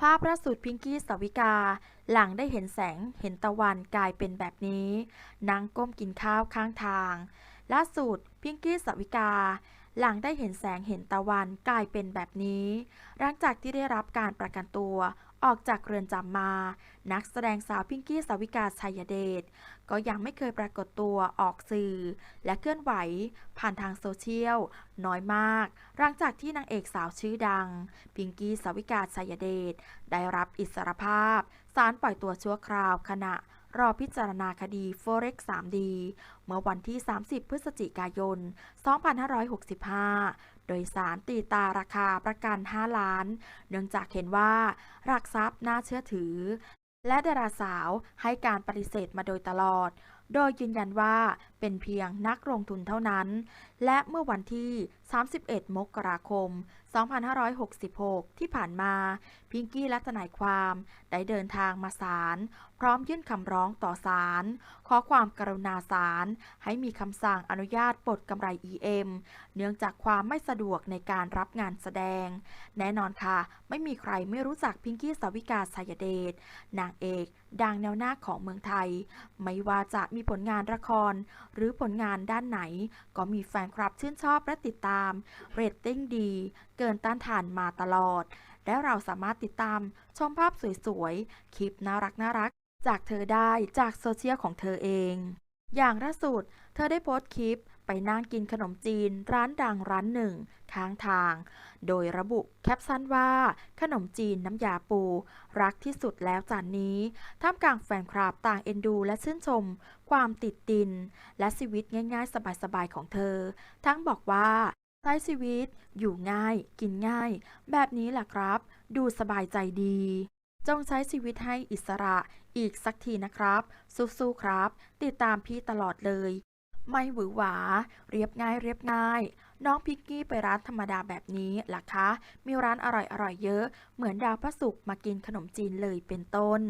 ภาพล่าสุดพิงกี้สวิกา หลังได้เห็นแสงเห็นตะวันกลายเป็นแบบนี้นั่งก้มกินข้าวข้างทาง ล่าสุดพิงกี้สวิกา หลังได้เห็นแสงเห็นตะวันกลายเป็นแบบนี้ หลังจากที่ได้รับการประกันตัว ออกจากเรือนจำมา นักแสดงสาวพิงกี้สาวิกาชัยเดชก็ยังไม่เคยปรากฏตัวออกสื่อ และเคลื่อนไหว ผ่านทางโซเชียล น้อยมาก หลังจากที่นางเอกสาวชื่อดัง พิงกี้สาวิกาชัยเดชได้รับอิสรภาพ สารปล่อยตัวชั่วคราวขณะ รอพิจารณาคดี Forex 3D เมื่อวันที่ 30 พฤศจิกายน 2565 โดยสารตีตาราคาประกัน 5 ล้าน เนื่องจากเห็นว่า หลักทรัพย์น่าเชื่อถือ และดาราสาวให้การปฏิเสธมาโดยตลอด โดยยืนยันว่า เป็นเพียงนักลงทุนเท่านั้น และเมื่อวันที่ 31 มกราคม 2566 ที่ผ่านมา พิงกี้และทนายความ ได้เดินทางมาศาลพร้อมยื่นคำร้องต่อศาลขอความกรุณาศาลให้มีคำสั่งอนุญาตปลดกำไร EM เนื่องจากความไม่สะดวกในการรับงานแสดง แน่นอนค่ะ ไม่มีใครไม่รู้จักพิงกี้สาวิกาชัยเดชนางเอก ดังแนวหน้าของเมืองไทย ไม่ว่าจะมีผลงานละครหรือผลงานด้านไหน ก็มีแฟนคลับชื่นชอบและติดตาม เรตติ้งดี เกินต้านทานมาตลอด และเราสามารถติดตามชมภาพสวยๆ คลิปน่ารักน่ารักจากเธอได้จากโซเชียลของเธอเอง อย่างล่าสุด เธอได้โพสต์คลิป ไปนั่งกินขนมจีนร้านดังร้านหนึ่งข้างทาง โดยระบุแคปชั่นว่า ขนมจีนน้ำยาปู รักที่สุดแล้วจานนี้ ท่ามกลางแฟนคลับต่างเอ็นดูและชื่นชม ความติดดิน และชีวิตง่ายๆ สบายๆ ของเธอ ทั้งบอกว่าใช้ชีวิต อยู่ง่าย กินง่าย แบบนี้แหละครับ ดูสบายใจดี จงใช้ชีวิตให้อิสระอีกสักทีนะครับ สู้ๆครับ ติดตามพี่ตลอดเลย ไม่หวือหวา เรียบง่ายเรียบง่าย น้องพิกกี้ไปร้านธรรมดาแบบนี้ล่ะคะ มีร้านอร่อยๆเยอะ เหมือนดาวพระศุกร์มากินขนมจีนเลยเป็นต้น